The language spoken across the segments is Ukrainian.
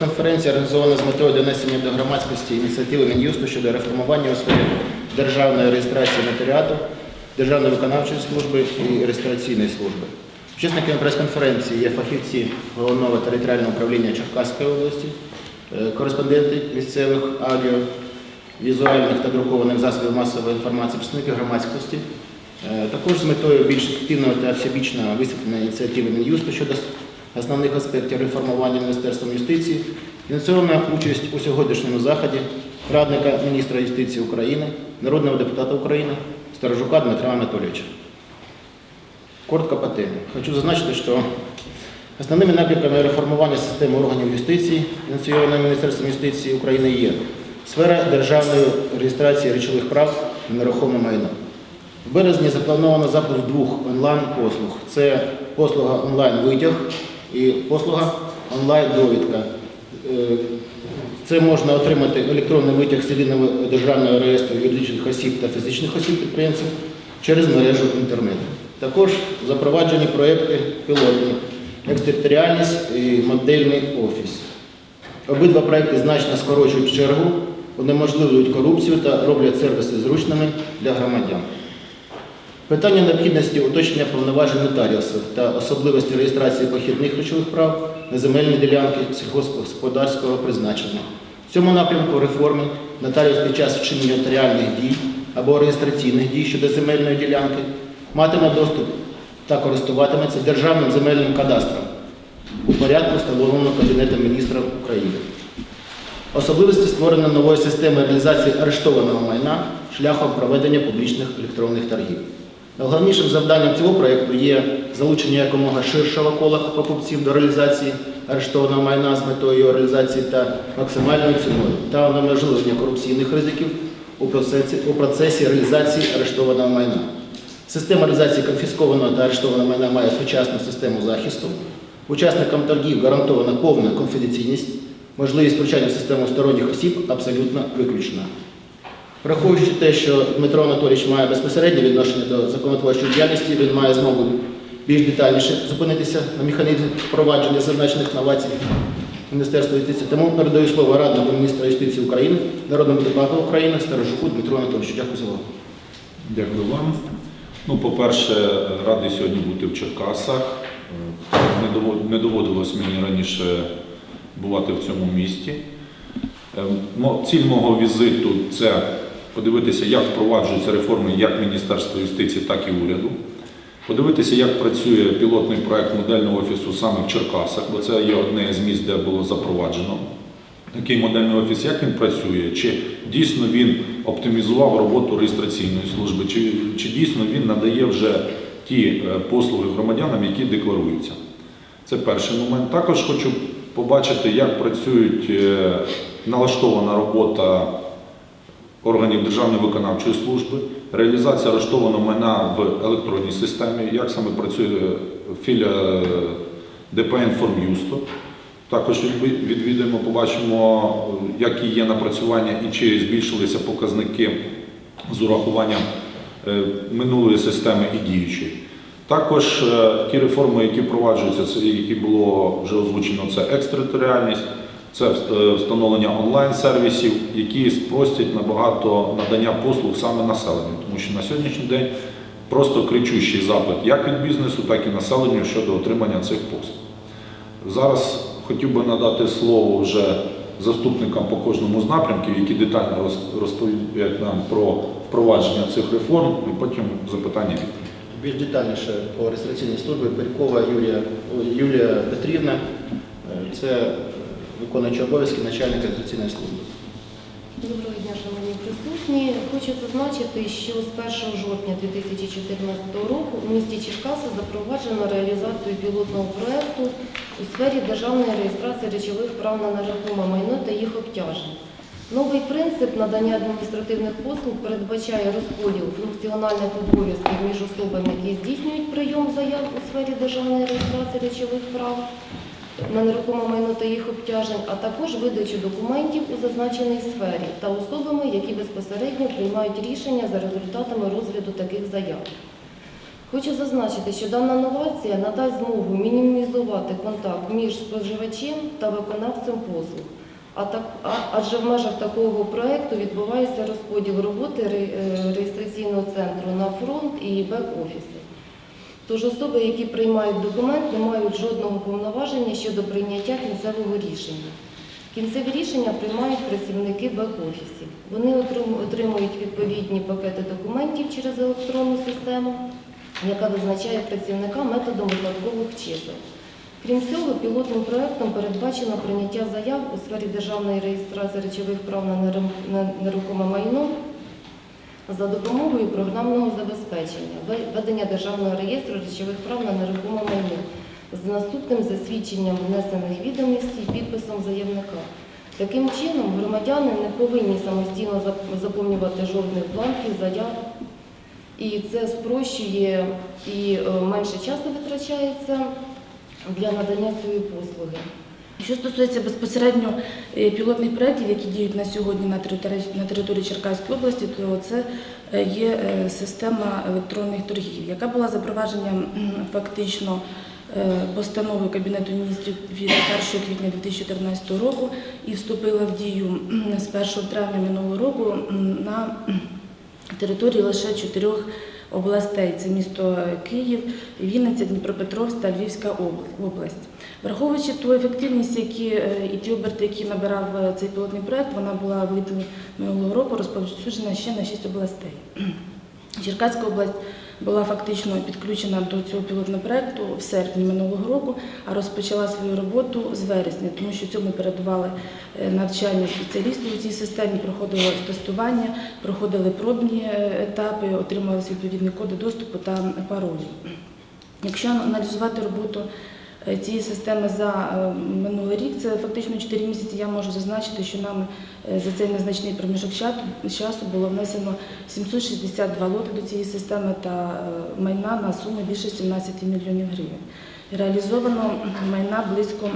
Конференція організована з метою донесення до громадськості ініціативи Мін'юсту щодо реформування у сфері державної реєстрації нотаріату, державної виконавчої служби і реєстраційної служби. Учасниками прес-конференції є фахівці головного територіального управління Черкаської області, е, кореспонденти місцевих аудіо, візуальних та друкованих засобів масової інформації, представники громадськості. Е, Також з метою більш ефективного та всебічного висвітлення ініціативи Мін'юсту щодо основних аспектів реформування Міністерством юстиції ініційована участь у сьогоднішньому заході радника міністра юстиції України, народного депутата України Сторожука Дмитра Анатолійовича. Коротко по темі. Хочу зазначити, що основними напрямками реформування системи органів юстиції, ініційованої Міністерством юстиції України, є сфера державної реєстрації речових прав на нерухоме майно. В березні заплановано запуск двох онлайн-послуг. Це послуга онлайн-витяг і послуга онлайн-довідка. Е, Це можна отримати електронний витяг з державного реєстру юридичних осіб та фізичних осіб підприємців через мережу інтернет. Також запроваджені проекти пілотні, екстериторіальність і модельний офіс. Обидва проекти значно скорочують чергу, унеможливлюють корупцію та роблять сервіси зручними для громадян. Питання необхідності уточнення повноважень нотаріусів та особливості реєстрації похідних речових прав на земельні ділянки сільгосподарського призначення. В цьому напрямку реформи нотаріус під час вчинення нотаріальних дій або реєстраційних дій щодо земельної ділянки матиме доступ та користуватиметься державним земельним кадастром у порядку, встановленому Кабінетом міністрів України. Особливості створення нової системи реалізації арештованого майна шляхом проведення публічних електронних торгів. Найголовнішим завданням цього проєкту є залучення якомога ширшого кола покупців до реалізації арештованого майна з метою його реалізації та максимальною ціною та унеможливлення корупційних ризиків у процесі, у процесі реалізації арештованого майна. Система реалізації конфіскованого та арештованого майна має сучасну систему захисту. Учасникам торгів гарантована повна конфіденційність, можливість втручання в систему сторонніх осіб абсолютно виключена. Враховуючи те, що Дмитро Анатолійович має безпосереднє відношення до законотворчої діяльності, він має змогу більш детальніше зупинитися на механізмі впровадження зазначених новацій Міністерства юстиції. Тому передаю слово раднику міністра юстиції України, народному депутату України Старожуку Дмитру Анатолійовичу. Дякую за увагу. Дякую вам. Ну, по-перше, радий сьогодні бути в Черкасах. Е, Не доводилось мені раніше бувати в цьому місті. Е, Ціль мого візиту це подивитися, як впроваджуються реформи як Міністерства юстиції, так і уряду. Подивитися, як працює пілотний проект модельного офісу саме в Черкасах, бо це є одне з місць, де було запроваджено такий модельний офіс, як він працює, чи дійсно він оптимізував роботу реєстраційної служби, чи, чи дійсно він надає вже ті е, послуги громадянам, які декларуються. Це перший момент. Також хочу побачити, як працюють е, налаштована робота органів Державної виконавчої служби, реалізація арештованого майна в електронній системі, як саме працює філія ДП «Інформ'юсто». Також відві- відвідаємо, побачимо, які є напрацювання і чи збільшилися показники з урахуванням е, минулої системи і діючої. Також е, ті реформи, які впроваджуються, які було вже озвучено, це екстериторіальність, це е, встановлення онлайн-сервісів, які спростять набагато надання послуг саме населенню, тому що на сьогоднішній день просто кричущий запит як від бізнесу, так і населенню щодо отримання цих послуг. Зараз хотів би надати слово вже заступникам по кожному з напрямків, які детально роз- розповідять нам про впровадження цих реформ, і потім запитання відповіді. Більш детальніше по реєстраційній службі Пелькова Юлія, Юлія Петрівна, е, це виконуючий обов'язки начальника реєстраційної служби. Доброго дня, шановні присутні. Хочу зазначити, що з 1 жовтня 2014 року у місті Черкаси запроваджено реалізацію пілотного проекту у сфері державної реєстрації речових прав на нерухоме майно та їх обтяжень. Новий принцип надання адміністративних послуг передбачає розподіл функціональних обов'язків між особами, які здійснюють прийом заяв у сфері державної реєстрації речових прав на нерухоме майно та їх обтяжень, а також видачу документів у зазначеній сфері та особами, які безпосередньо приймають рішення за результатами розгляду таких заяв. Хочу зазначити, що дана новація надасть змогу мінімізувати контакт між споживачем та виконавцем послуг. Адже в межах такого проекту відбувається розподіл роботи е, реєстраційного центру на фронт і бек-офіси. Тож особи, які приймають документ, не мають жодного повноваження щодо прийняття кінцевого рішення. Кінцеві рішення приймають працівники бек-офісів. Вони отримують відповідні пакети документів через електронну систему, яка визначає працівника методом випадкових чисел. Крім цього, пілотним проектом передбачено прийняття заяв у сфері державної реєстрації речових прав на нерухоме майно за допомогою програмного забезпечення, ведення державного реєстру речових прав на нерухоме майно з наступним засвідченням внесених відомостей і підписом заявника. Таким чином, громадяни не повинні самостійно заповнювати жодних бланків, заяв, і це спрощує і е, менше часу витрачається для надання цієї послуги. Що стосується безпосередньо е, пілотних проєктів, які діють на сьогодні на території, Черкаської області, то це е, є е, система електронних торгів, яка була запроваджена фактично постановою Кабінету міністрів від 1 квітня 2014 року і вступила в дію з 1 травня минулого року на території лише чотирьох областей: це місто Київ, Вінниця, Дніпропетровська та Львівська обл- область. Враховуючи ту ефективність, які е, і ті оберти, які набирав е, цей пілотний проект, вона була в липні минулого року розповсюджена ще на шість областей. Черкаська область була фактично підключена до цього пілотного проекту в серпні минулого року, а розпочала свою роботу з вересня, тому що цьому передували е, навчання спеціалістів у цій системі, проходило тестування, проходили пробні е, етапи, отримувалися відповідні коди доступу та паролі. Якщо аналізувати роботу цієї системи за е, минулий рік, це фактично 4 місяці, я можу зазначити, що нами е, за цей незначний проміжок часу було внесено 762 лоти до цієї системи та е, майна на суму більше 17 мільйонів гривень. Реалізовано майна близько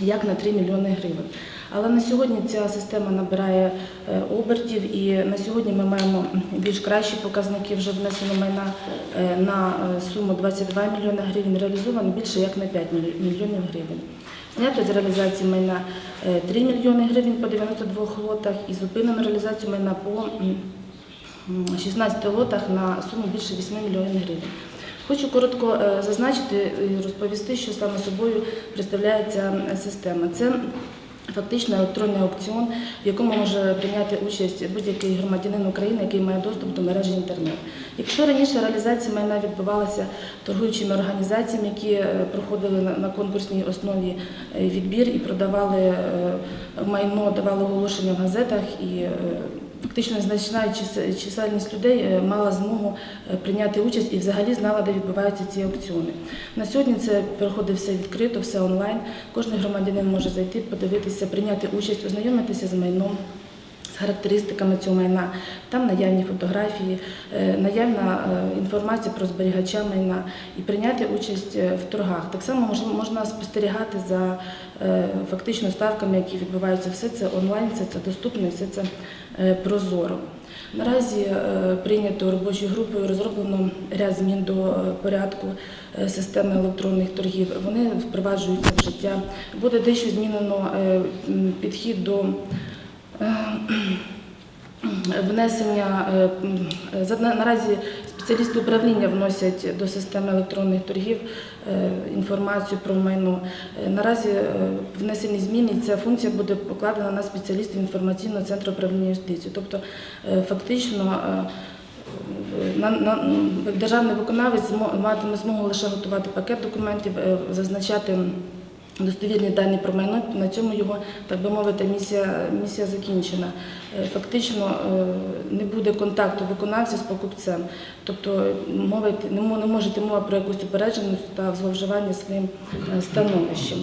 як на 3 мільйони гривень. Але на сьогодні ця система набирає е, обертів, і на сьогодні ми маємо більш кращі показники. Вже внесено майна е, на е, суму 22 мільйони гривень, реалізовано більше як на 5 мільйонів гривень. Знято з реалізації майна е, 3 мільйони гривень по 92 лотах і зупинено реалізацію майна по м, м, 16 лотах на суму більше 8 мільйонів гривень. Хочу коротко зазначити і розповісти, що саме собою представляє ця система. Це фактично електронний аукціон, в якому може прийняти участь будь-який громадянин України, який має доступ до мережі інтернет. Якщо раніше реалізація майна відбувалася торгуючими організаціями, які е, проходили на- конкурсній основі е, відбір і продавали е, майно, давали оголошення в газетах і Фактично значна чис- чисельність людей е, мала змогу е, прийняти участь і взагалі знала, де відбуваються ці аукціони. На сьогодні це проходить все відкрито, все онлайн. Кожен громадянин може зайти, подивитися, прийняти участь, ознайомитися з майном. З характеристиками цього майна, там наявні фотографії, е, наявна інформація про зберігача майна і прийняти участь в торгах. Так само мож- можна спостерігати за фактично ставками, які відбуваються. Все це онлайн, все це доступно, все це прозоро. Наразі е, прийнято робочою групою розроблено ряд змін до е, порядку е, системи електронних торгів. Вони впроваджуються в життя. Буде дещо змінено е, підхід до е, внесення е, наразі спеціалісти управління вносять до системи електронних торгів е, інформацію про майно. Е, Наразі е, внесені зміни, ця функція буде покладена на спеціалістів інформаційного центру управління юстиції. Тобто, фактично. державний виконавець матиме змогу лише готувати пакет документів, зазначати достовірні дані про майно. На цьому його, так би мовити, місія, місія закінчена. Е, Фактично е, не буде контакту виконавця з покупцем. Тобто мовити не мо- не може мова про якусь упередженість та зловживання своїм е, становищем.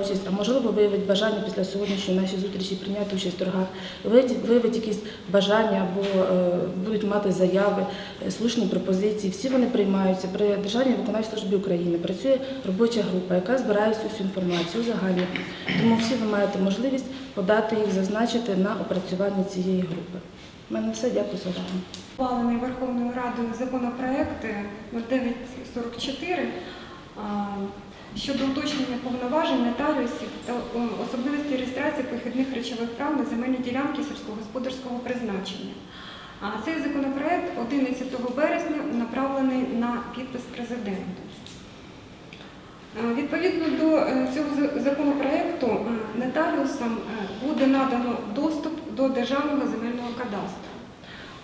Участь, а можливо виявить бажання після сьогоднішньої нашої зустрічі прийняти участь в торгах, виявить, якісь бажання або е, будуть мати заяви, е, слушні пропозиції. Всі вони приймаються. При Державній виконавчій службі України працює робоча група, яка збирає всю цю інформацію загальну. Тому всі ви маєте можливість подати їх, зазначити на опрацювання цієї групи. У мене все. Дякую за увагу. Ухвалений Верховною Радою законопроект 0944 а, щодо уточнення повноважень нотаріусів та особливості реєстрації похідних речових прав на земельні ділянки сільськогосподарського призначення. Цей законопроект 11 березня направлений на підпис президенту. Е, Відповідно до е, цього законопроекту е, нотаріусам буде надано доступ до державного земельного кадастру.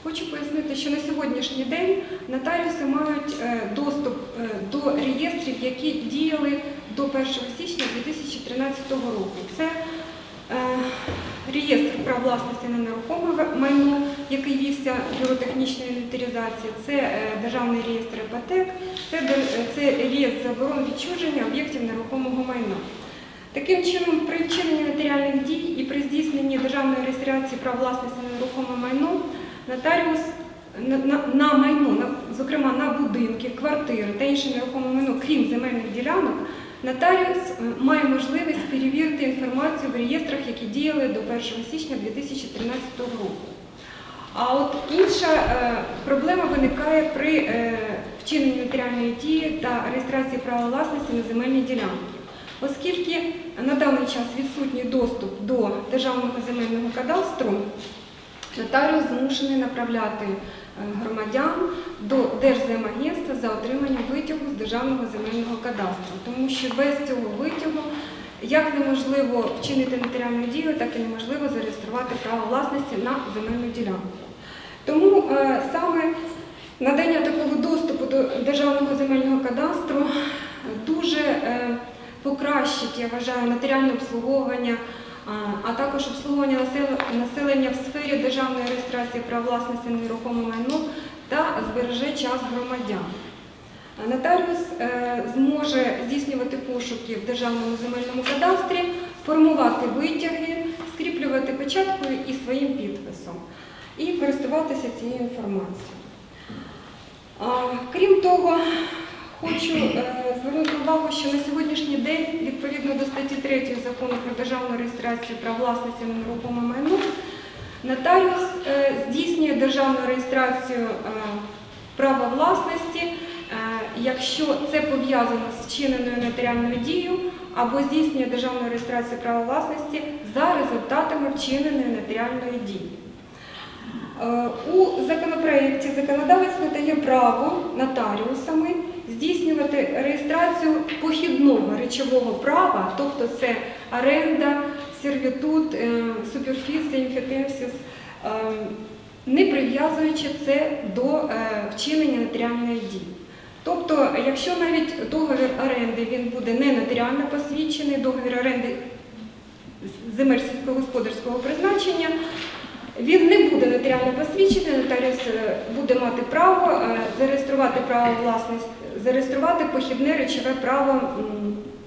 Хочу пояснити, що на сьогоднішній день нотаріуси мають е, доступ е, до реєстрів, які діяли до 1 січня 2013 року. Це е, реєстр прав власності на нерухоме майно, який вівся бюротехнічної інвентаризації, це державний реєстр іпотек, це, реєстр заборон відчуження об'єктів нерухомого майна. Таким чином, при вчиненні нотаріальних дій і при здійсненні державної реєстрації прав власності на нерухоме майно нотаріус на, на, на майно, на, зокрема на будинки, квартири та інше нерухоме майно, крім земельних ділянок, нотаріус е, має можливість перевірити інформацію в реєстрах, які діяли до 1 січня 2013 року. А от інша е, проблема виникає при е, вчиненні нотаріальної дії та реєстрації права власності на земельні ділянки. Оскільки на даний час відсутній доступ до державного земельного кадастру, нотаріус змушений направляти е, громадян до Держземагентства за отриманням витягу з державного земельного кадастру, тому що без цього витягу як неможливо вчинити нотаріальну дію, так і неможливо зареєструвати право власності на земельну ділянку. Тому е, саме надання такого доступу до державного земельного кадастру дуже е, покращить, я вважаю, нотаріальне обслуговування, а, також обслуговування населення в сфері державної реєстрації прав власності на нерухоме майно та збереже час громадян. Нотаріус е, зможе здійснювати пошуки в державному земельному кадастрі, формувати витяги, скріплювати печаткою і своїм підписом і користуватися цією інформацією. Крім того, хочу е, звернути увагу, що на сьогоднішній день, відповідно до статті 3 закону про державну реєстрацію прав власності на нерухоме майно, нотаріус е, здійснює державну реєстрацію е, права власності, якщо це пов'язано з вчиненою нотаріальною дією або здійснює державну реєстрацію права власності за результатами вчиненої нотаріальної дії. У законопроєкті законодавець надає право нотаріусами здійснювати реєстрацію похідного речового права, тобто це оренда, сервітут, е, суперфіція, інфітемсіс, е, не прив'язуючи це до е, вчинення нотаріальної дії. Тобто, якщо навіть договір оренди він буде не нотаріально посвідчений, договір оренди земель сільськогосподарського призначення, він не буде нотаріально посвідчений, нотаріус е, буде мати право е, зареєструвати право власності, зареєструвати похідне речове право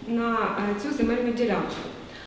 на е, цю земельну ділянку.